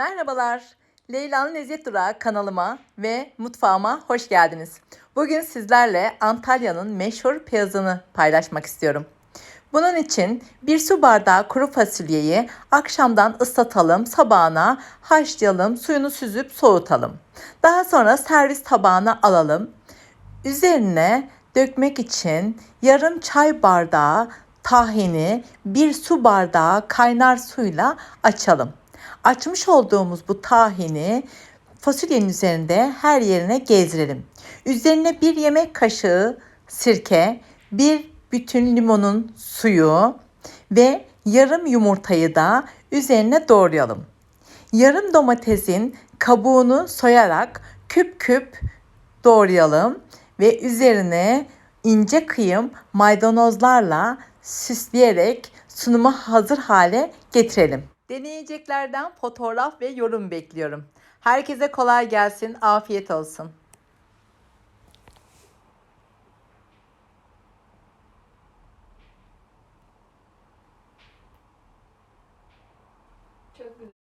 Merhabalar. Leyla'nın Lezzet Durağı kanalıma ve mutfağıma hoş geldiniz. Bugün sizlerle Antalya'nın meşhur piyazını paylaşmak istiyorum. Bunun için bir su bardağı kuru fasulyeyi akşamdan ıslatalım, sabahına haşlayalım, suyunu süzüp soğutalım. Daha sonra servis tabağına alalım. Üzerine dökmek için yarım çay bardağı tahini bir su bardağı kaynar suyla açalım. Açmış olduğumuz bu tahini fasulyenin üzerinde her yerine gezdirelim. Üzerine bir yemek kaşığı sirke, bir bütün limonun suyu ve yarım yumurtayı da üzerine doğrayalım. Yarım domatesin kabuğunu soyarak küp küp doğrayalım ve üzerine ince kıyım maydanozlarla süsleyerek sunuma hazır hale getirelim. Deneyeceklerden fotoğraf ve yorum bekliyorum. Herkese kolay gelsin, afiyet olsun. Çok güzel.